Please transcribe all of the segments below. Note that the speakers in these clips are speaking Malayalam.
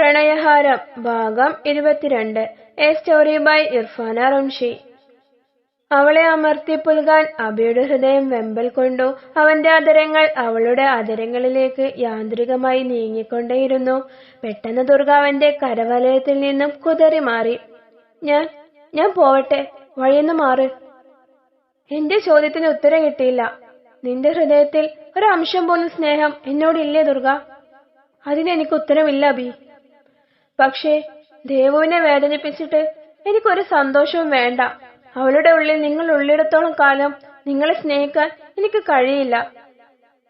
പ്രണയഹാരം ഭാഗം ഇരുപത്തിരണ്ട്. A story by Irfana Ramshi അവളെ അമർത്തി പുൽകാൻ അബിയുടെ ഹൃദയം വെമ്പൽ കൊണ്ടു. അവന്റെ അതരങ്ങൾ അവളുടെ അതരങ്ങളിലേക്ക് യാന്ത്രികമായി നീങ്ങിക്കൊണ്ടേയിരുന്നു. പെട്ടെന്ന് ദുർഗ അവന്റെ കരവലയത്തിൽ നിന്നും കുതറി മാറി. ഞാൻ ഞാൻ പോവട്ടെ വഴിയെന്ന് മാറ്. എന്റെ ചോദ്യത്തിന് ഉത്തരം കിട്ടിയില്ല. നിന്റെ ഹൃദയത്തിൽ ഒരു അംശം പോലും സ്നേഹം എന്നോടില്ലേ ദുർഗ? അതിനെനിക്ക് ഉത്തരമില്ല അബി. പക്ഷേ ദേവുവിനെ വേദനിപ്പിച്ചിട്ട് എനിക്കൊരു സന്തോഷവും വേണ്ട. അവളുടെ ഉള്ളിൽ നിങ്ങൾ ഉള്ളിടത്തോളം കാലം നിങ്ങളെ സ്നേഹിക്കാൻ എനിക്ക് കഴിയില്ല.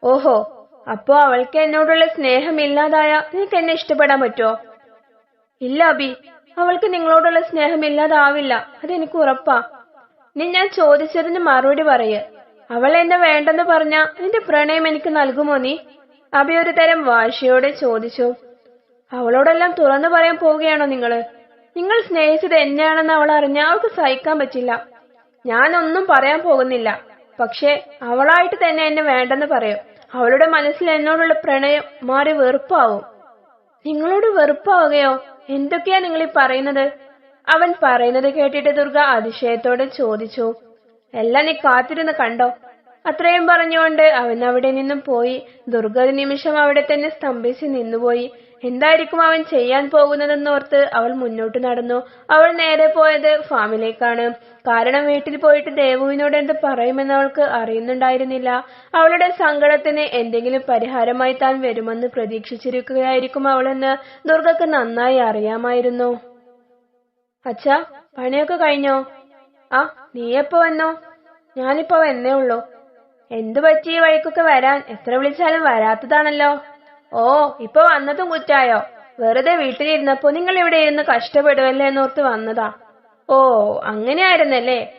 ഓഹോ അപ്പോ അവൾക്ക് എന്നോടുള്ള സ്നേഹം ഇല്ലാതായ നിനക്ക് എന്നെ ഇഷ്ടപ്പെടാൻ പറ്റുമോ ഇല്ല അബി. അവൾക്ക് നിങ്ങളോടുള്ള സ്നേഹം ഇല്ലാതാവില്ല. അതെനിക്ക് ഉറപ്പാ. നീ ഞാൻ ചോദിച്ചതിന് മറുപടി പറയ്. അവൾ എന്നെ വേണ്ടെന്ന് പറഞ്ഞ നിന്റെ പ്രണയം എനിക്ക് നൽകുമോ നീ? അബി ഒരു തരം വാശിയോടെ ചോദിച്ചു. അവളോടെല്ലാം തുറന്നു പറയാൻ പോവുകയാണോ നിങ്ങൾ? നിങ്ങൾ സ്നേഹിച്ചത് എന്നെയാണെന്ന് അവൾ അറിഞ്ഞാൽ അവൾക്ക് സഹിക്കാൻ പറ്റില്ല. ഞാനൊന്നും പറയാൻ പോകുന്നില്ല. പക്ഷേ അവളായിട്ട് തന്നെ എന്നെ വേണ്ടെന്ന് പറയും. അവളുടെ മനസ്സിൽ എന്നോടുള്ള പ്രണയം മാറി വെറുപ്പാവും. നിങ്ങളോട് വെറുപ്പാവുകയോ? എന്തൊക്കെയാ നിങ്ങൾ ഈ പറയുന്നത്? അവൻ പറയുന്നത് കേട്ടിട്ട് ദുർഗ അതിശയത്തോടെ ചോദിച്ചു. എല്ലാം നീ കാത്തിരുന്ന് കണ്ടോ? അത്രയും പറഞ്ഞുകൊണ്ട് അവൻ അവിടെ നിന്നും പോയി. ദുർഗ നിമിഷം അവിടെ തന്നെ സ്തംഭിച്ച് നിന്നുപോയി. എന്തായിരിക്കും അവൻ ചെയ്യാൻ പോകുന്നതെന്നോർത്ത് അവൾ മുന്നോട്ട് നടന്നു. അവൾ നേരെ പോയത് ഫാമിലേക്കാണ്. കാരണം വീട്ടിൽ പോയിട്ട് ദേവുവിനോട് എന്ത് പറയുമെന്ന് അവൾക്ക് അറിയുന്നുണ്ടായിരുന്നില്ല. അവളുടെ സങ്കടത്തിന് എന്തെങ്കിലും പരിഹാരമായി താൻ വരുമെന്ന് പ്രതീക്ഷിച്ചിരിക്കുകയായിരിക്കും അവളെന്ന് ദുർഗക്ക് നന്നായി അറിയാമായിരുന്നു. അച്ഛാ പണിയൊക്കെ കഴിഞ്ഞോ? ആ നീ എപ്പോ വന്നോ? ഞാനിപ്പോ വന്നേ ഉള്ളൂ. എന്തു പറ്റി? വഴിക്കൊക്കെ വരാൻ എത്ര വിളിച്ചാലും വരാത്തതാണല്ലോ. ഓ ഇപ്പൊ വന്നതും കുറ്റായോ? വെറുതെ വീട്ടിലിരുന്നപ്പോ നിങ്ങൾ ഇവിടെ ഇരുന്ന് കഷ്ടപ്പെടുവല്ലേ എന്നോർത്ത് വന്നതാ. ഓ അങ്ങനെ അങ്ങനെയായിരുന്നല്ലേ?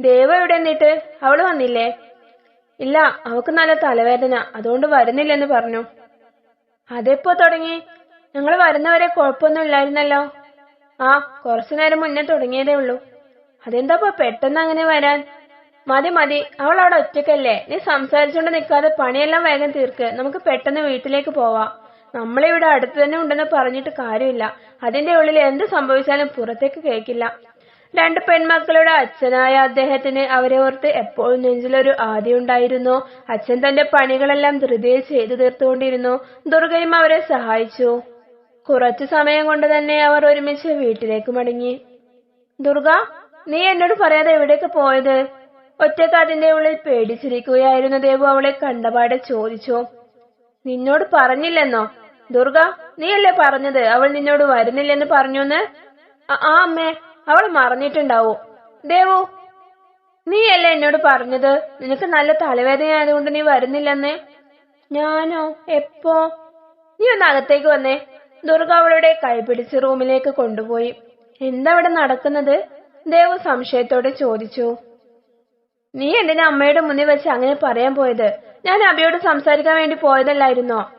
ദേവ എവിടെ എന്നിട്ട്? അവൾ വന്നില്ലേ? ഇല്ല അവക്ക് നല്ല തലവേദന അതുകൊണ്ട് വരുന്നില്ലെന്ന് പറഞ്ഞു. അതെപ്പോ തുടങ്ങി? ഞങ്ങൾ വരുന്നവരെ കുഴപ്പമൊന്നും ഇല്ലായിരുന്നല്ലോ. ആ കുറച്ചു നേരം മുന്നേ തുടങ്ങിയതേ ഉള്ളൂ. അതെന്താപ്പോ പെട്ടെന്ന് അങ്ങനെ വരാൻ? മതി മതി. അവൾ അവിടെ ഒറ്റയ്ക്കല്ലേ? നീ സംസാരിച്ചുകൊണ്ട് നിൽക്കാതെ പണിയെല്ലാം വേഗം തീർക്ക്. നമുക്ക് പെട്ടെന്ന് വീട്ടിലേക്ക് പോവാം. നമ്മളിവിടെ അടുത്ത് തന്നെ ഉണ്ടെന്ന് പറഞ്ഞിട്ട് കാര്യമില്ല. അതിന്റെ ഉള്ളിൽ എന്ത് സംഭവിച്ചാലും പുറത്തേക്ക് കേൾക്കില്ല. രണ്ട് പെൺമക്കളുടെ അച്ഛനായ അദ്ദേഹത്തിന് അവരെ ഓർത്ത് എപ്പോഴും നെഞ്ചിലൊരു ആദിയുണ്ടായിരുന്നു അച്ഛൻ തന്റെ പണികളെല്ലാം ധൃതിയിൽ ചെയ്തു തീർത്തുകൊണ്ടിരുന്നു. ദുർഗയും അവരെ സഹായിച്ചു. കുറച്ചു സമയം കൊണ്ട് തന്നെ അവർ ഒരുമിച്ച് വീട്ടിലേക്ക് മടങ്ങി. ദുർഗ നീ എന്നോട് പറയാതെ എവിടേക്ക് പോയത്? ഒറ്റയ്ക്ക് അതിന്റെ ഉള്ളിൽ പേടിച്ചിരിക്കുകയായിരുന്നു ദേവു അവളെ കണ്ടപാടെ ചോദിച്ചു നിന്നോട് പറഞ്ഞില്ലെന്നോ? ദുർഗ നീയല്ലേ പറഞ്ഞത്? അവൾ നിന്നോട് വരുന്നില്ലെന്ന് പറഞ്ഞുന്ന്? ആ അമ്മേ അവൾ മറന്നിട്ടുണ്ടാവോ? ദേവു നീയല്ലേ എന്നോട് പറഞ്ഞത്? നിനക്ക് നല്ല തലവേദന ആയതുകൊണ്ട് നീ വരുന്നില്ലെന്ന്? ഞാനോ? എപ്പോ? നീ ഒന്ന് അകത്തേക്ക് വന്നേ. ദുർഗ അവളുടെ കൈപിടിച്ച് റൂമിലേക്ക് കൊണ്ടുപോയി. എന്താ ഇവിടെ നടക്കുന്നത്? ദേവു സംശയത്തോടെ ചോദിച്ചു. നീ എന്തിനാ അമ്മയുടെ മുന്നിൽ വെച്ച് അങ്ങനെ പറയാൻ പോയത്? ഞാൻ അബിയോട് സംസാരിക്കാൻ വേണ്ടി പോയതല്ലായിരുന്നോ?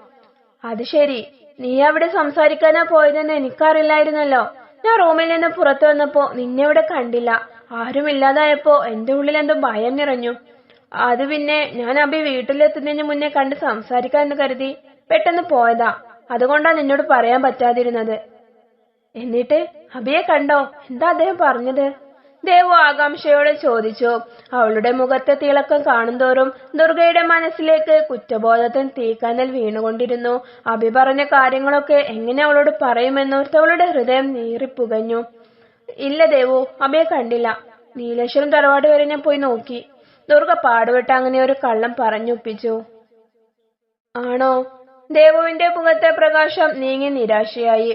അത് ശരി. നീ അവിടെ സംസാരിക്കാനാ പോയതെന്ന് എനിക്കറിയില്ലായിരുന്നല്ലോ. ഞാൻ റൂമിൽ നിന്ന് പുറത്തു വന്നപ്പോ നിന്നെ ഇവിടെ കണ്ടില്ല. ആരുമില്ലാതായപ്പോ എന്റെ ഉള്ളിൽ എന്തോ ഭയം നിറഞ്ഞു. അത് പിന്നെ ഞാൻ അബി വീട്ടിലെത്തുന്നതിന് മുന്നേ കണ്ട് സംസാരിക്കാന്ന് കരുതി പെട്ടെന്ന് പോയതാ. അതുകൊണ്ടാ നിന്നോട് പറയാൻ പറ്റാതിരുന്നത്. എന്നിട്ട് അബിയെ കണ്ടോ? എന്താ അദ്ദേഹം പറഞ്ഞത്? ദേവു ആകാംക്ഷയോടെ ചോദിച്ചു അവളുടെ മുഖത്തെ തിളക്കം കാണുന്തോറും ദുർഗയുടെ മനസ്സിലേക്ക് കുറ്റബോധത്തിന് തീക്കനൽ വീണുകൊണ്ടിരുന്നു. അഭി പറഞ്ഞ കാര്യങ്ങളൊക്കെ എങ്ങനെ അവളോട് പറയുമെന്നോർത്ത് അവളുടെ ഹൃദയം നീറിപ്പുകഞ്ഞു. ഇല്ല ദേവു അബിയെ കണ്ടില്ല. നീലേശ്വരം തറവാട് വരെ ഞാൻ പോയി നോക്കി. ദുർഗ പാടുപെട്ട് അങ്ങനെ ഒരു കള്ളം പറഞ്ഞൊപ്പിച്ചു. ആണോ? ദേവുവിന്റെ മുഖത്തെ പ്രകാശം നീങ്ങി നിരാശയായി.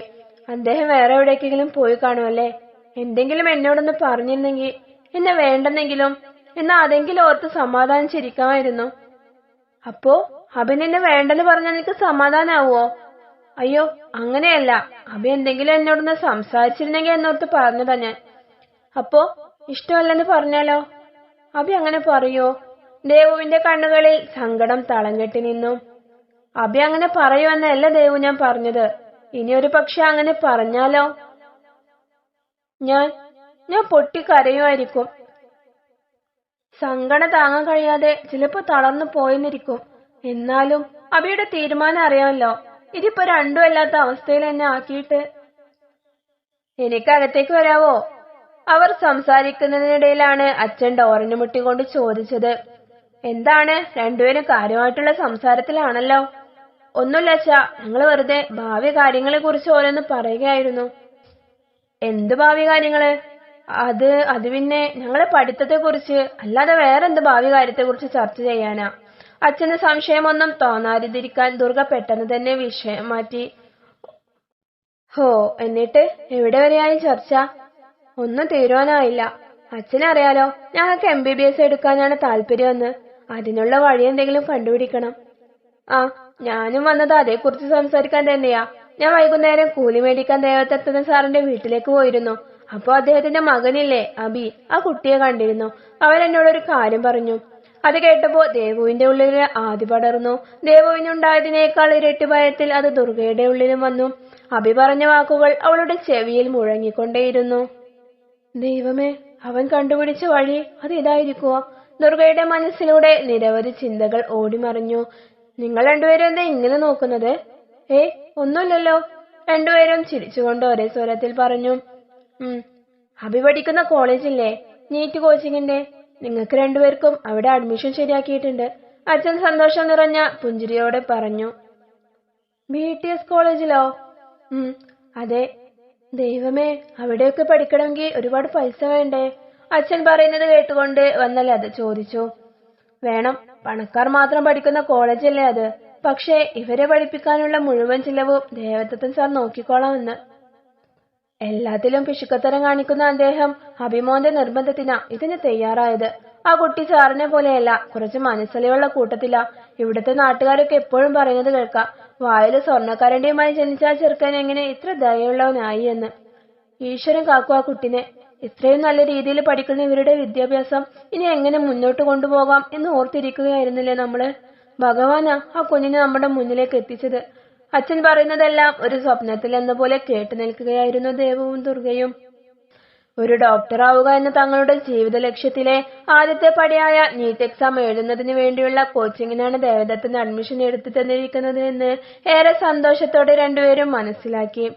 അദ്ദേഹം വേറെ എവിടേക്കെങ്കിലും പോയി കാണുമല്ലേ? എന്തെങ്കിലും എന്നോടൊന്ന് പറഞ്ഞിരുന്നെങ്കിൽ എന്നെ വേണ്ടെന്നെങ്കിലും എന്നാ അതെങ്കിലും ഓർത്ത് സമാധാനിച്ചിരിക്കാമായിരുന്നു അപ്പോ അബിൻ എന്നെ വേണ്ടെന്ന് പറഞ്ഞാൽ നിനക്ക് സമാധാനാവോ അയ്യോ അങ്ങനെയല്ല. അബി എന്തെങ്കിലും എന്നോടൊന്ന് സംസാരിച്ചിരുന്നെങ്കിൽ എന്നോർത്ത് പറഞ്ഞതാ ഞാൻ. അപ്പോ ഇഷ്ടമല്ലെന്ന് പറഞ്ഞാലോ? അബി അങ്ങനെ പറയോ? ദേവുവിന്റെ കണ്ണുകളിൽ സങ്കടം തളഞ്ഞെട്ടി നിന്നു. അബി അങ്ങനെ പറയുമെന്നല്ല ദേവു ഞാൻ പറഞ്ഞത്. ഇനി ഒരു പക്ഷെ അങ്ങനെ പറഞ്ഞാലോ? ഞാൻ ഞാൻ പൊട്ടിക്കരയുമായിരിക്കും. സങ്കടം താങ്ങാൻ കഴിയാതെ ചിലപ്പോ തളർന്നു പോയെന്നിരിക്കും. എന്നാലും അബിയുടെ തീരുമാനം അറിയാമല്ലോ. ഇതിപ്പോ രണ്ടും അല്ലാത്ത അവസ്ഥയിൽ എന്നെ ആക്കിയിട്ട് എനിക്ക് അകത്തേക്ക് വരാവോ? അവർ സംസാരിക്കുന്നതിനിടയിലാണ് അച്ഛൻ ഡോറിന് മുട്ടിക്കൊണ്ട് ചോദിച്ചത്. എന്താണ്? രണ്ടുപേരും കാര്യമായിട്ടുള്ള സംസാരത്തിലാണല്ലോ. ഒന്നുമില്ല അച്ഛ ഞങ്ങൾ വെറുതെ ഭാവി കാര്യങ്ങളെ കുറിച്ച് ഓരോന്ന് പറയുകയായിരുന്നു. എന്ത് ഭാവി കാര്യങ്ങൾ? അത് അത് പിന്നെ ഞങ്ങളെ പഠിത്തത്തെ കുറിച്ച് അല്ലാതെ വേറെന്ത് ഭാവി കാര്യത്തെ കുറിച്ച് ചർച്ച ചെയ്യാനാ? അച്ഛന് സംശയമൊന്നും തോന്നാതിരിക്കാൻ ദുർഗ പെട്ടെന്ന് തന്നെ വിഷയം മാറ്റി. ഹോ എന്നിട്ട് എവിടെ വരെയായി ചർച്ച? ഒന്നും തീരുമാനമായില്ല. അച്ഛനറിയാലോ ഞങ്ങൾക്ക് എം ബി ബി എസ് എടുക്കാനാണ് താല്പര്യമെന്ന്. അതിനുള്ള വഴി എന്തെങ്കിലും കണ്ടുപിടിക്കണം. ആ ഞാനും വന്നത് അതേക്കുറിച്ച് സംസാരിക്കാൻ തന്നെയാ. ഞാൻ വൈകുന്നേരം കൂലി മേടിക്കാൻ ദേവദത്തന സാറിന്റെ വീട്ടിലേക്ക് പോയിരുന്നു. അപ്പൊ അദ്ദേഹത്തിന്റെ മകനില്ലേ അബി. ആ കുട്ടിയെ കണ്ടിരുന്നു. അവൻ എന്നോടൊരു കാര്യം പറഞ്ഞു. അത് കേട്ടപ്പോ ദേവുവിന്റെ ഉള്ളിൽ ആദ്യ പടർന്നു. ദേവുവിനുണ്ടായതിനേക്കാൾ ഇരട്ടി ഭയത്തിൽ അത് ദുർഗയുടെ ഉള്ളിലും വന്നു. അബി പറഞ്ഞ വാക്കുകൾ അവളുടെ ചെവിയിൽ മുഴങ്ങിക്കൊണ്ടേയിരുന്നു. ദൈവമേ അവൻ കണ്ടുപിടിച്ച വഴി അത് ഇതായിരിക്കുവോ ദുർഗയുടെ മനസ്സിലൂടെ നിരവധി ചിന്തകൾ ഓടിമറിഞ്ഞു. നിങ്ങൾ രണ്ടുപേരും എന്താ ഇങ്ങനെ നോക്കുന്നത്? ഏ ഒന്നുമില്ലല്ലോ. രണ്ടുപേരും ചിരിച്ചുകൊണ്ട് ഒരേ സ്വരത്തിൽ പറഞ്ഞു ഉം അഭി പഠിക്കുന്ന കോളേജില്ലേ? നീറ്റ് കോച്ചിങ്ങിന്റെ. നിങ്ങൾക്ക് രണ്ടുപേർക്കും അവിടെ അഡ്മിഷൻ ശരിയാക്കിയിട്ടുണ്ട്. അച്ഛൻ സന്തോഷം നിറഞ്ഞ പുഞ്ചിരിയോടെ പറഞ്ഞു ബി ടി എസ് കോളേജിലോ? ഉം അതെ. ദൈവമേ അവിടെയൊക്കെ പഠിക്കണമെങ്കിൽ ഒരുപാട് പൈസ വേണ്ടേ? അച്ഛൻ പറയുന്നത് കേട്ടുകൊണ്ട് വന്നല്ലേ അത് ചോദിച്ചു വേണം പണക്കാർ മാത്രം പഠിക്കുന്ന കോളേജല്ലേ അത്? പക്ഷേ ഇവരെ പഠിപ്പിക്കാനുള്ള മുഴുവൻ ചിലവും ദേവദത്തൻ സാർ നോക്കിക്കോളാമെന്ന്. എല്ലാത്തിലും പിശുക്കത്തരം കാണിക്കുന്ന അദ്ദേഹം അഭിമോന്റെ നിർബന്ധത്തിനാ ഇതിന് തയ്യാറായത്. ആ കുട്ടി സാറിനെ പോലെയല്ല കുറച്ച് മനസ്സിലുള്ള കൂട്ടത്തിലാ. ഇവിടുത്തെ നാട്ടുകാരൊക്കെ എപ്പോഴും പറയുന്നത് കേൾക്കാം. വായിൽ സ്വർണക്കരണ്ടിയുമായി ജനിച്ച ആ ചെറുക്കൻ എങ്ങനെ ഇത്ര ദയുള്ളവനായി എന്ന്. ഈശ്വരൻ കാക്കു ആ കുട്ടിനെ. ഇത്രയും നല്ല രീതിയിൽ പഠിക്കുന്ന ഇവരുടെ വിദ്യാഭ്യാസം ഇനി എങ്ങനെ മുന്നോട്ട് കൊണ്ടുപോകാം എന്ന് ഓർത്തിരിക്കുകയായിരുന്നില്ലേ നമ്മൾ? ഭഗവാനാ ആ കുഞ്ഞിനെ നമ്മുടെ മുന്നിലേക്ക് എത്തിച്ചത്. അച്ഛൻ പറയുന്നതെല്ലാം ഒരു സ്വപ്നത്തിൽ എന്ന പോലെ കേട്ടു നിൽക്കുകയായിരുന്നു ദേവവും ദുർഗയും. ഒരു ഡോക്ടറാവുക എന്ന തങ്ങളുടെ ജീവിത ലക്ഷ്യത്തിലെ ആദ്യത്തെ പടിയായ നീറ്റ് എക്സാം എഴുതുന്നതിന് വേണ്ടിയുള്ള കോച്ചിങ്ങിനാണ് ദേവദത്തിന് അഡ്മിഷൻ എടുത്തു തന്നിരിക്കുന്നത് എന്ന് ഏറെ സന്തോഷത്തോടെ രണ്ടുപേരും മനസ്സിലാക്കി.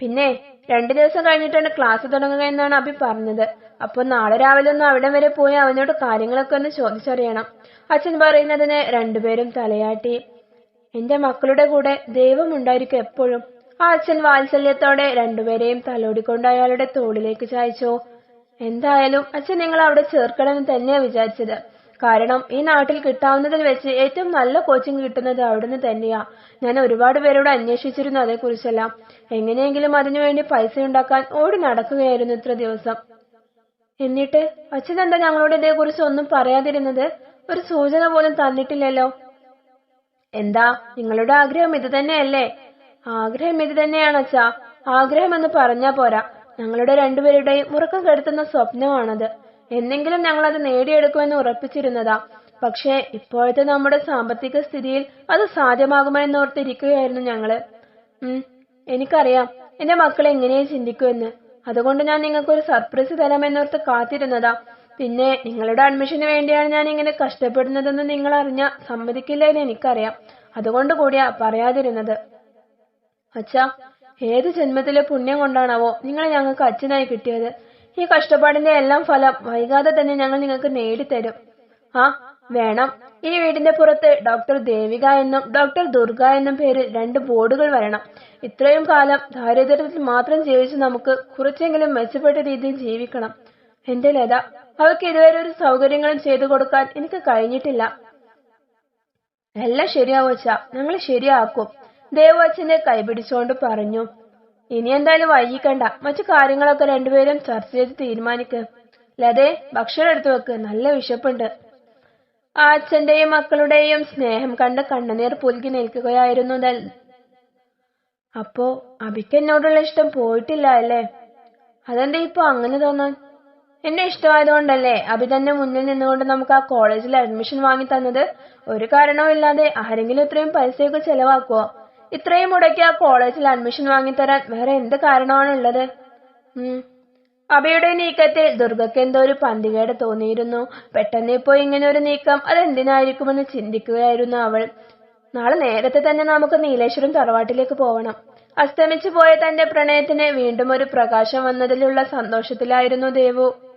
പിന്നെ രണ്ടു ദിവസം കഴിഞ്ഞിട്ടാണ് ക്ലാസ് തുടങ്ങുക എന്നാണ് അഭി പറഞ്ഞത്. അപ്പൊ നാളെ രാവിലെ ഒന്ന് അവിടം വരെ പോയി അവനോട് കാര്യങ്ങളൊക്കെ ഒന്ന് ചോദിച്ചറിയണം. അച്ഛൻ പറയുന്നതിന് രണ്ടുപേരും തലയാട്ടി. എന്റെ മക്കളുടെ കൂടെ ദൈവം ഉണ്ടായിരിക്കും എപ്പോഴും. ആ അച്ഛൻ വാത്സല്യത്തോടെ രണ്ടുപേരെയും തലോടിക്കൊണ്ട് അയാളുടെ തോളിലേക്ക് ചായച്ചു. എന്തായാലും അച്ഛൻ നിങ്ങൾ അവിടെ ചേർക്കണമെന്ന് തന്നെയാ വിചാരിച്ചത്. കാരണം ഈ നാട്ടിൽ കിട്ടാവുന്നതിൽ വെച്ച് ഏറ്റവും നല്ല കോച്ചിങ് കിട്ടുന്നത് അവിടുന്ന് തന്നെയാ. ഞാൻ ഒരുപാട് പേരോട് അന്വേഷിച്ചിരുന്നു അതേക്കുറിച്ചെല്ലാം. എങ്ങനെയെങ്കിലും അതിനുവേണ്ടി പൈസ ഉണ്ടാക്കാൻ ഓടി നടക്കുകയായിരുന്നു ഇത്ര ദിവസം. എന്നിട്ട് അച്ഛൻ എന്താ ഞങ്ങളോട് ഇതേക്കുറിച്ച് ഒന്നും പറയാതിരുന്നത്? ഒരു സൂചന പോലും തന്നിട്ടില്ലല്ലോ. എന്താ നിങ്ങളുടെ ആഗ്രഹം ഇത് തന്നെയല്ലേ? ആഗ്രഹം ഇത് തന്നെയാണ് അച്ഛാ. ആഗ്രഹം എന്ന് പറഞ്ഞാ പോരാ. ഞങ്ങളുടെ രണ്ടുപേരുടെയും മുറുക്കം കെടുത്തുന്ന സ്വപ്നമാണത്. എന്നെങ്കിലും ഞങ്ങൾ അത് നേടിയെടുക്കുമെന്ന് ഉറപ്പിച്ചിരുന്നതാ. പക്ഷേ ഇപ്പോഴത്തെ നമ്മുടെ സാമ്പത്തിക സ്ഥിതിയിൽ അത് സാധ്യമാകുമെന്ന് ഓർത്തിരിക്കുകയായിരുന്നു ഞങ്ങൾ. ഉം എനിക്കറിയാം. എന്റെ മക്കൾ എങ്ങനെയും ചിന്തിക്കുമെന്ന്. അതുകൊണ്ട് ഞാൻ നിങ്ങൾക്ക് ഒരു സർപ്രൈസ് തരാമെന്നോർത്ത് കാത്തിരുന്നതാ. പിന്നെ നിങ്ങളുടെ അഡ്മിഷന് വേണ്ടിയാണ് ഞാൻ ഇങ്ങനെ കഷ്ടപ്പെടുന്നതെന്ന് നിങ്ങൾ അറിഞ്ഞ സമ്മതിക്കില്ല എന്ന് എനിക്കറിയാം. അതുകൊണ്ട് കൂടിയാ പറയാതിരുന്നത്. അച്ഛാ ഏത് ജന്മത്തിലെ പുണ്യം കൊണ്ടാണാവോ നിങ്ങളെ ഞങ്ങൾക്ക് അച്ഛനായി കിട്ടിയത്? ഈ കഷ്ടപ്പാടിന്റെ എല്ലാം ഫലം വൈകാതെ തന്നെ ഞങ്ങൾ നിങ്ങൾക്ക് നേടിത്തരും. ആ വേണം. ഈ വീടിന്റെ പുറത്ത് ഡോക്ടർ ദേവിക എന്നും ഡോക്ടർ ദുർഗ എന്നും പേരിൽ രണ്ട് ബോർഡുകൾ വരണം. ഇത്രയും കാലം ദാരിദ്ര്യത്തിൽ മാത്രം ജീവിച്ച് നമുക്ക് കുറച്ചെങ്കിലും മെച്ചപ്പെട്ട രീതിയിൽ ജീവിക്കണം. എന്റെ ലത അവൾക്ക് ഇതുവരെ ഒരു സൗകര്യങ്ങളും ചെയ്തു കൊടുക്കാൻ എനിക്ക് കഴിഞ്ഞിട്ടില്ല. എല്ലാം ശരിയാവും അച്ഛാ. ഞങ്ങൾ ശരിയാക്കും. ദേവു അച്ഛനെ കൈപിടിച്ചുകൊണ്ട് പറഞ്ഞു. ഇനി എന്തായാലും വൈകിക്കണ്ട. മറ്റു കാര്യങ്ങളൊക്കെ രണ്ടുപേരും ചർച്ച ചെയ്ത് തീരുമാനിക്ക്. ലതേ ഭക്ഷണം എടുത്തു വെക്ക്. നല്ല വിശപ്പുണ്ട്. അച്ഛന്റെയും മക്കളുടെയും സ്നേഹം കണ്ട് കണ്ണുനീർ പുലുകി നിൽക്കുകയായിരുന്നു അപ്പോ അഭിക്ക് എന്നോടുള്ള ഇഷ്ടം പോയിട്ടില്ല അല്ലേ? അതെന്താ ഇപ്പൊ അങ്ങനെ തോന്നാൻ? എന്നെ ഇഷ്ടമായതുകൊണ്ടല്ലേ? അഭി തന്നെ മുന്നിൽ നിന്നുകൊണ്ട് നമുക്ക് ആ കോളേജിൽ അഡ്മിഷൻ വാങ്ങി തന്നത്. ഒരു കാരണവുമില്ലാതെ ആരെങ്കിലും ഇത്രയും പൈസയൊക്കെ ചെലവാക്കുവോ? ഇത്രയും മുടക്കി ആ കോളേജിൽ അഡ്മിഷൻ വാങ്ങി തരാൻ വേറെ എന്ത് കാരണമാണ് ഉള്ളത്? നീക്കത്തിൽ ദുർഗയ്ക്ക് എന്തോ ഒരു പന്തികേട് തോന്നിയിരുന്നു. പെട്ടെന്ന് ഇപ്പോൾ ഇങ്ങനെ ഒരു നീക്കം. അതെന്തിനായിരിക്കുമെന്ന് ചിന്തിക്കുകയായിരുന്നു അവൾ. നാളെ നേരത്തെ തന്നെ നമുക്ക് നീലേശ്വരം തറവാട്ടിലേക്ക് പോകണം അസ്തമിച്ചു പോയ തന്റെ പ്രണയത്തിന് വീണ്ടും ഒരു പ്രകാശം വന്നതിലുള്ള സന്തോഷത്തിലായിരുന്നു ദേവു.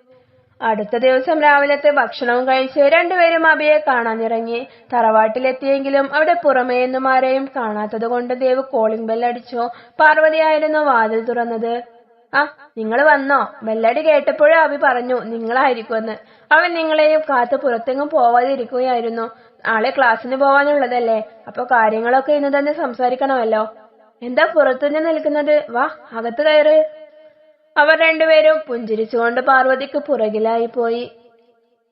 അടുത്ത ദിവസം രാവിലത്തെ ഭക്ഷണവും കഴിച്ച് രണ്ടുപേരും അബിയെ കാണാനിറങ്ങി. തറവാട്ടിലെത്തിയെങ്കിലും അവിടെ പുറമേ നിന്നും ആരെയും കാണാത്തത് കൊണ്ട് ദേവ് കോളിംഗ് ബെല്ലടിച്ചു പാർവതിയായിരുന്നു വാതിൽ തുറന്നത്. ആ നിങ്ങൾ വന്നോ? ബെല്ലടി കേട്ടപ്പോഴും അബി പറഞ്ഞു നിങ്ങളായിരിക്കുമെന്ന്. അവൻ നിങ്ങളെയും കാത്ത് പുറത്തെങ്ങും പോവാതിരിക്കുകയായിരുന്നു. നാളെ ക്ലാസ്സിന് പോവാനുള്ളതല്ലേ? അപ്പൊ കാര്യങ്ങളൊക്കെ ഇന്ന് തന്നെ സംസാരിക്കണമല്ലോ. എന്താ പുറത്തുനിന്ന് നിൽക്കുന്നത്? വാ അകത്ത് കയറ്. അവർ രണ്ടുപേരും പുഞ്ചിരിച്ചുകൊണ്ട് പാർവതിക്ക് പുറകിലായി പോയി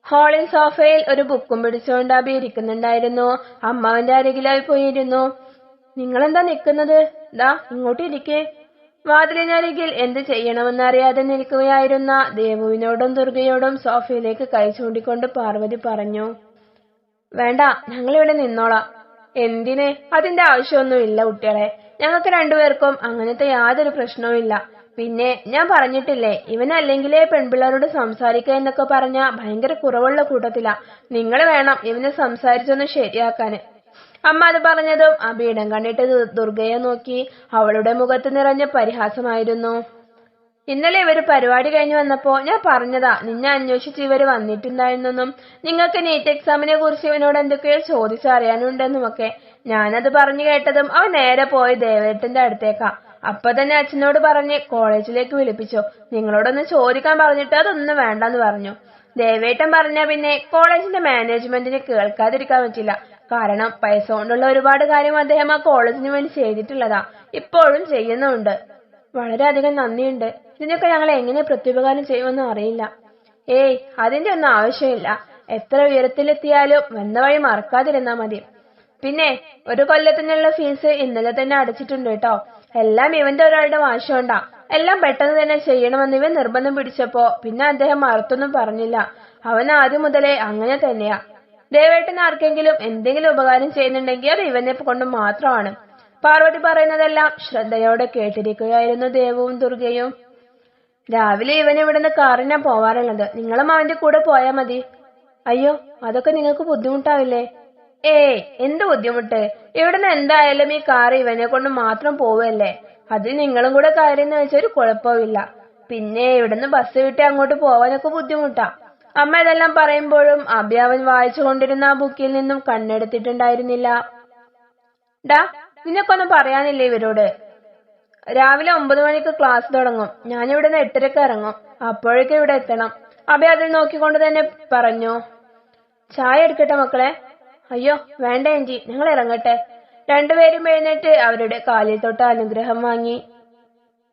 ഹാളിൽ സോഫയിൽ ഒരു ബുക്കും പിടിച്ചുകൊണ്ട് അബി ഇരിക്കുന്നുണ്ടായിരുന്നു. അമ്മാവന്റെ അരികിലായി പോയിരുന്നു. നിങ്ങളെന്താ നിൽക്കുന്നത്? ദാ ഇങ്ങോട്ട് ഇരിക്കേ. വാതിലിനരികിൽ എന്ത് ചെയ്യണമെന്നറിയാതെ നിൽക്കുകയായിരുന്ന ദേവുവിനോടും ദുർഗയോടും സോഫയിലേക്ക് കൈ ചൂണ്ടിക്കൊണ്ട് പാർവതി പറഞ്ഞു വേണ്ട ഞങ്ങളിവിടെ നിന്നോളാം. എന്തിന്? അതിന്റെ ആവശ്യമൊന്നുമില്ല കുട്ടികളെ. ഞങ്ങൾക്ക് രണ്ടുപേർക്കും അങ്ങനത്തെ യാതൊരു പ്രശ്നവും ഇല്ല പിന്നെ ഞാൻ പറഞ്ഞിട്ടില്ലേ ഇവനല്ലെങ്കിലേ പെൺപിള്ളേരോട് സംസാരിക്കുക എന്നൊക്കെ പറഞ്ഞ ഭയങ്കര കുറവുള്ള കൂട്ടത്തിലാ. നിങ്ങൾ വേണം ഇവനെ സംസാരിച്ചൊന്ന് ശരിയാക്കാന്. അമ്മ അത് പറഞ്ഞതും ആ പീഠം കണ്ടിട്ട് ദുർഗയെ നോക്കി അവളുടെ മുഖത്ത് നിറഞ്ഞ പരിഹാസമായിരുന്നു. ഇന്നലെ ഇവർ പരിപാടി കഴിഞ്ഞു വന്നപ്പോ ഞാൻ പറഞ്ഞതാ നിന്നെ അന്വേഷിച്ച് ഇവർ വന്നിട്ടുണ്ടായിരുന്നെന്നും നിങ്ങൾക്ക് നീറ്റ് എക്സാമിനെ കുറിച്ച് ഇവനോട് എന്തൊക്കെയോ ചോദിച്ചറിയാനുണ്ടെന്നുമൊക്കെ. ഞാനത് പറഞ്ഞു കേട്ടതും അവൻ നേരെ പോയി ദേവേട്ടന്റെ അടുത്തേക്കാ. അപ്പൊ തന്നെ അച്ഛനോട് പറഞ്ഞ് കോളേജിലേക്ക് വിളിപ്പിച്ചു. നിങ്ങളോടൊന്ന് ചോദിക്കാൻ പറഞ്ഞിട്ട് അതൊന്നും വേണ്ടെന്ന് പറഞ്ഞു. ദേവേട്ടൻ പറഞ്ഞ പിന്നെ കോളേജിന്റെ മാനേജ്മെന്റിന് കേൾക്കാതിരിക്കാൻ പറ്റില്ല. കാരണം പൈസ കൊണ്ടുള്ള ഒരുപാട് കാര്യം അദ്ദേഹം ആ കോളേജിന് വേണ്ടി ചെയ്തിട്ടുള്ളതാ. ഇപ്പോഴും ചെയ്യുന്നുണ്ട്. വളരെയധികം നന്ദിയുണ്ട്. ഇതിനൊക്കെ ഞങ്ങൾ എങ്ങനെ പ്രത്യുപകാരം ചെയ്യുമെന്ന് അറിയില്ല. ഏയ് അതിന്റെ ഒന്നും ആവശ്യമില്ല. എത്ര ഉയരത്തിലെത്തിയാലും വന്ന വഴി മറക്കാതിരുന്നാ മതി. പിന്നെ ഒരു കൊല്ലത്തിനുള്ള ഫീസ് ഇന്നലെ തന്നെ അടച്ചിട്ടുണ്ട് കേട്ടോ. എല്ലാം ഇവന്റെ ഒരാളുടെ വാശിയോണ്ടാ എല്ലാം പെട്ടെന്ന് തന്നെ ചെയ്യണമെന്ന് ഇവൻ നിർബന്ധം പിടിച്ചപ്പോ പിന്നെ അദ്ദേഹം മറുത്തൊന്നും പറഞ്ഞില്ല. അവൻ ആദ്യം മുതലേ അങ്ങനെ തന്നെയാ. ദേവേട്ടൻ ആർക്കെങ്കിലും എന്തെങ്കിലും ഉപകാരം ചെയ്യുന്നുണ്ടെങ്കിൽ അത് ഇവനെ കൊണ്ട് മാത്രമാണ്. പാർവതി പറയുന്നതെല്ലാം ശ്രദ്ധയോടെ കേട്ടിരിക്കുകയായിരുന്നു ദേവവും ദുർഗയും. രാവിലെ ഇവൻ ഇവിടുന്ന് കാറിനാ പോവാറുള്ളത്. നിങ്ങളും അവന്റെ കൂടെ പോയാ മതി. അയ്യോ അതൊക്കെ നിങ്ങൾക്ക് ബുദ്ധിമുട്ടാവില്ലേ? ഏയ് എന്ത് ബുദ്ധിമുട്ട്? ഇവിടുന്ന് എന്തായാലും ഈ കാർ ഇവനെ കൊണ്ട് മാത്രം പോവല്ലേ? അതിൽ നിങ്ങളും കൂടെ കയറിയെന്ന് വെച്ചാൽ ഒരു കുഴപ്പമില്ല പിന്നെ ഇവിടുന്ന് ബസ് വിട്ട് അങ്ങോട്ട് പോവാനൊക്കെ ബുദ്ധിമുട്ടാ. അമ്മ ഇതെല്ലാം പറയുമ്പോഴും അഭി അവൻ വായിച്ചു കൊണ്ടിരുന്ന ആ ബുക്കിൽ നിന്നും കണ്ണെടുത്തിട്ടുണ്ടായിരുന്നില്ല. ഡാ നിനക്കൊന്നും പറയാനില്ലേ ഇവരോട്? രാവിലെ ഒമ്പത് മണിക്ക് ക്ലാസ് തുടങ്ങും. ഞാൻ ഇവിടുന്ന് എട്ടരക്ക് ഇറങ്ങും. അപ്പോഴേക്കും ഇവിടെ എത്തണം. അഭി അതിൽ നോക്കിക്കൊണ്ട് തന്നെ പറഞ്ഞു. ചായ എടുക്കട്ടെ മക്കളെ? അയ്യോ വേണ്ട എഞ്ചി ഞങ്ങൾ ഇറങ്ങട്ടെ. രണ്ടുപേരും എഴുന്നേറ്റ് അവരുടെ കാലിൽ തൊട്ട് അനുഗ്രഹം വാങ്ങി.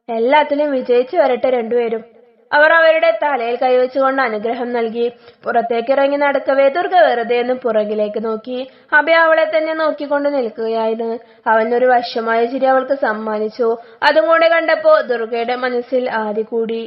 എല്ലാത്തിലും വിജയിച്ചു വരട്ടെ രണ്ടുപേരും. അവർ അവരുടെ തലയിൽ കൈവച്ചുകൊണ്ട് അനുഗ്രഹം നൽകി. പുറത്തേക്ക് ഇറങ്ങി നടക്കവേ ദുർഗ വെറുതെ എന്ന് പുറകിലേക്ക് നോക്കി. അഭയ അവളെ തന്നെ നോക്കിക്കൊണ്ട് നിൽക്കുകയായിരുന്നു. അവൻ ഒരു വശമായ ചിരി അവൾക്ക് സമ്മാനിച്ചു. അതും കൂടെ കണ്ടപ്പോ ദുർഗയുടെ മനസ്സിൽ ആദി കൂടി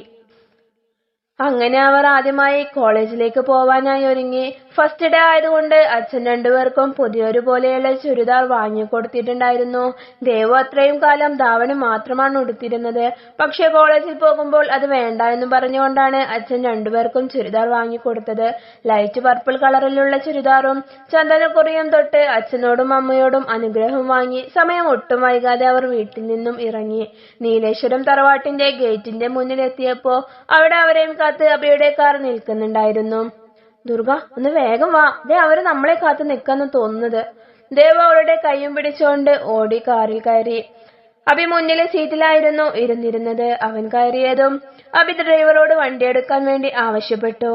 അങ്ങനെ അവർ ആദ്യമായി കോളേജിലേക്ക് പോവാനായി ഒരുങ്ങി. ഫസ്റ്റ് ഡേ ആയതുകൊണ്ട് അച്ഛൻ രണ്ടുപേർക്കും പുതിയൊരു പോലെയുള്ള ചുരിദാർ വാങ്ങിക്കൊടുത്തിട്ടുണ്ടായിരുന്നു. ദേവു അത്രയും കാലം ധാവണി മാത്രമാണ് ഉടുത്തിരുന്നത്. പക്ഷെ കോളേജിൽ പോകുമ്പോൾ അത് വേണ്ട എന്ന് പറഞ്ഞുകൊണ്ടാണ് അച്ഛൻ രണ്ടുപേർക്കും ചുരിദാർ വാങ്ങിക്കൊടുത്തത്. ലൈറ്റ് പർപ്പിൾ കളറിലുള്ള ചുരിദാറും ചന്ദനക്കുറിയും തൊട്ട് അച്ഛനോടും അമ്മയോടും അനുഗ്രഹം വാങ്ങി സമയം ഒട്ടും വൈകാതെ അവർ വീട്ടിൽ നിന്നും ഇറങ്ങി. നീലേശ്വരം തറവാട്ടിന്റെ ഗേറ്റിന്റെ മുന്നിലെത്തിയപ്പോ അവിടെ അവരെയും കാത്ത് അബിയുടെ കാർ നിൽക്കുന്നുണ്ടായിരുന്നു. ദുർഗ ഒന്ന് വേഗം വാ. ദേ അവർ നമ്മളെ കാത്ത് നിൽക്കാന്ന് തോന്നുന്നത്. ദേവ അവളുടെ കൈയും പിടിച്ചുകൊണ്ട് ഓടി കാറിൽ കയറി. അബി മുന്നിലെ സീറ്റിലായിരുന്നു ഇരുന്നിരുന്നത്. അവൻ കയറിയതും അബി ഡ്രൈവറോട് വണ്ടി എടുക്കാൻ വേണ്ടി ആവശ്യപ്പെട്ടു.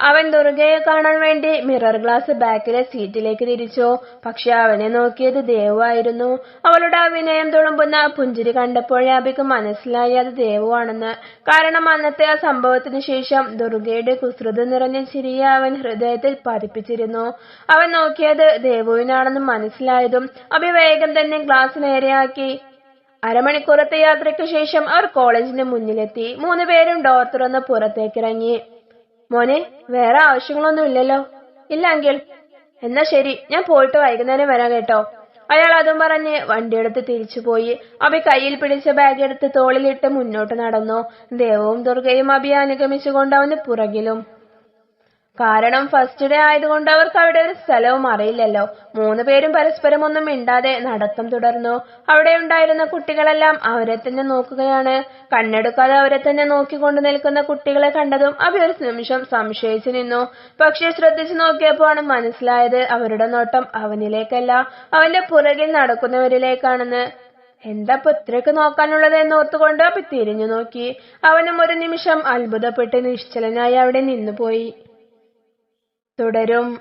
അവൻ ദുർഗയെ കാണാൻ വേണ്ടി മിറർ ഗ്ലാസ് ബാക്കിലെ സീറ്റിലേക്ക് തിരിച്ചു. പക്ഷെ അവനെ നോക്കിയത് ദേവായിരുന്നു അവളുടെ അഭിനയം തുളുമ്പുന്ന പുഞ്ചിരി കണ്ടപ്പോഴേ അഭിക്ക് മനസ്സിലായി അത് ദേവുവാണെന്ന്. കാരണം അന്നത്തെ ആ സംഭവത്തിന് ശേഷം ദുർഗയുടെ കുസൃത നിറഞ്ഞ ചിരിയെ അവൻ ഹൃദയത്തിൽ പതിപ്പിച്ചിരുന്നു. അവൻ നോക്കിയത് ദേവുവിനാണെന്ന് മനസ്സിലായതും അഭി വേഗം തന്നെ ഗ്ലാസ് നേരെയാക്കി. അരമണിക്കൂറത്തെ യാത്രയ്ക്ക് ശേഷം അവർ കോളേജിന് മുന്നിലെത്തി. മൂന്നുപേരും ഡോർ തുറന്ന് പുറത്തേക്കിറങ്ങി. മോനെ വേറെ ആവശ്യങ്ങളൊന്നും ഇല്ലല്ലോ. ഇല്ല അങ്കിൾ. എന്നാ ശരി ഞാൻ പോയിട്ട് വൈകുന്നേരം വരാം കേട്ടോ. അയാൾ അതും പറഞ്ഞ് വണ്ടിയെടുത്ത് തിരിച്ചുപോയി. അഭി കയ്യിൽ പിടിച്ച ബാഗ് എടുത്ത് തോളിലിട്ട് മുന്നോട്ട് നടന്നു. ദേവവും ദുർഗയും അഭി അനുഗമിച്ചുകൊണ്ട് അവന് പുറകിലും കാരണം ഫസ്റ്റ് ഡേ ആയതുകൊണ്ട് അവർക്ക് അവിടെ ഒരു സ്ഥലവും അറിയില്ലല്ലോ. മൂന്ന് പേരും പരസ്പരം ഒന്നും മിണ്ടാതെ നടത്തം തുടർന്നു. അവിടെ ഉണ്ടായിരുന്ന കുട്ടികളെല്ലാം അവരെ തന്നെ നോക്കുകയാണ്. കണ്ണെടുക്കാതെ അവരെ തന്നെ നോക്കിക്കൊണ്ട് നിൽക്കുന്ന കുട്ടികളെ കണ്ടതും അവ ഒരു നിമിഷം സംശയിച്ചു നിന്നു. പക്ഷെ ശ്രദ്ധിച്ചു നോക്കിയപ്പോഴാണ് മനസ്സിലായത് അവരുടെ നോട്ടം അവനിലേക്കല്ല അവന്റെ പുറകിൽ നടക്കുന്നവരിലേക്കാണെന്ന്. എന്താ ഇത്രയൊക്കെ നോക്കാനുള്ളത് എന്ന് ഓർത്തുകൊണ്ട് തിരിഞ്ഞു നോക്കി. അവനും ഒരു നിമിഷം അത്ഭുതപ്പെട്ട് നിശ്ചലനായി അവിടെ നിന്നുപോയി. തുടരും.